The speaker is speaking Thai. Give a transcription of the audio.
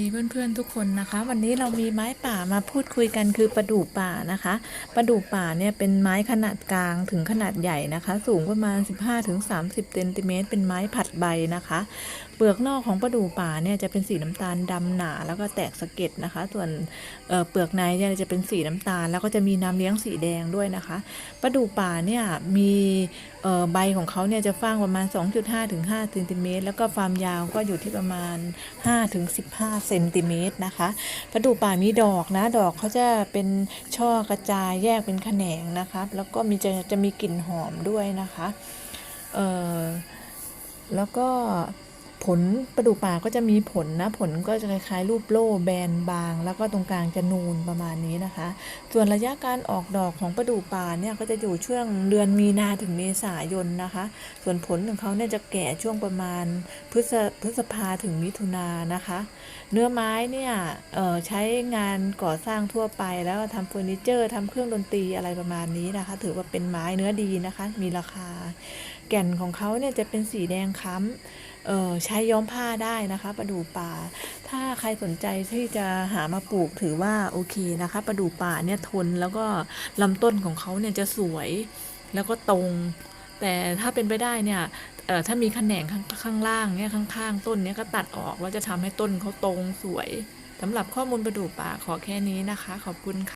ดีเพื่อนๆทุกคนนะคะ วันนี้เรามีไม้ป่ามาพูดคุยกันคือประดู่ป่านะคะประดู่ป่าเนี่ยเป็นไม้ขนาดกลางถึงขนาดใหญ่นะคะ สูงประมาณ 15-30เซนติเมตรเป็นไม้ผัดใบนะคะ เปลือกนอกของประดู่ป่าเนี่ยจะเป็นสีน้ำตาลดำหนาแล้วก็แตกสะเก็ดนะคะ ส่วนเเปลือกในเนี่ยจะเป็นสีน้ำตาล แล้วก็จะมีน้ำเลี้ยงสีแดงด้วยนะคะประดู่ป่าเนี่ยมี ใบของเขาเนี่ยจะฟ้างประมาณ 2.5ถึง5เซนติเมตรแล้วก็ความยาวก็อยู่ที่ประมาณ5ถึง15เซนติเมตรนะคะประดู่ป่ามีดอกนะดอกเขาจะเป็นช่อกระจายแยกเป็นแขนงนะคะแล้วก็มีจะจะมีกลิ่นหอมด้วยนะคะแล้วก็ ผลประดู่ป่าก็จะมีผลนะ ผลก็จะคล้ายๆ รูปโล่แบนบาง แล้วก็ตรงกลางจะนูนประมาณนี้นะคะ ส่วนระยะการออกดอกของประดู่ป่าเนี่ยก็จะอยู่ช่วงเดือนมีนาถึงเมษายนนะคะ ส่วนผลของเขาเนี่ยจะแก่ช่วงประมาณพฤษพฤษภาถึงมิถุนายนนะคะ เนื้อไม้เนี่ยใช้งานก่อสร้างทั่วไปแล้วก็ทำเฟอร์นิเจอร์ทำเครื่องดนตรีอะไรประมาณนี้นะคะ ถือว่าเป็นไม้เนื้อดีนะคะ มีราคา แก่นของเขาเนี่ยจะเป็นสีแดงค้ำ ใช้ย้อมผ้าได้นะคะประดู่ป่า ถ้าใครสนใจที่จะหามาปลูกถือว่าโอเคนะคะประดู่ป่าเนี่ยทนแล้วก็ลำต้นของเขาเนี่ยจะสวยแล้วก็ตรง แต่ถ้าเป็นไปได้เนี่ยเออถ้ามีแขนงข้างข้างล่างเนี่ยข้างๆ ต้นเนี่ยก็ตัดออกแล้วจะทำให้ต้นเขาตรงสวยสำหรับข้อมูลประดู่ป่าขอแค่นี้นะคะ ขอบคุณค่ะ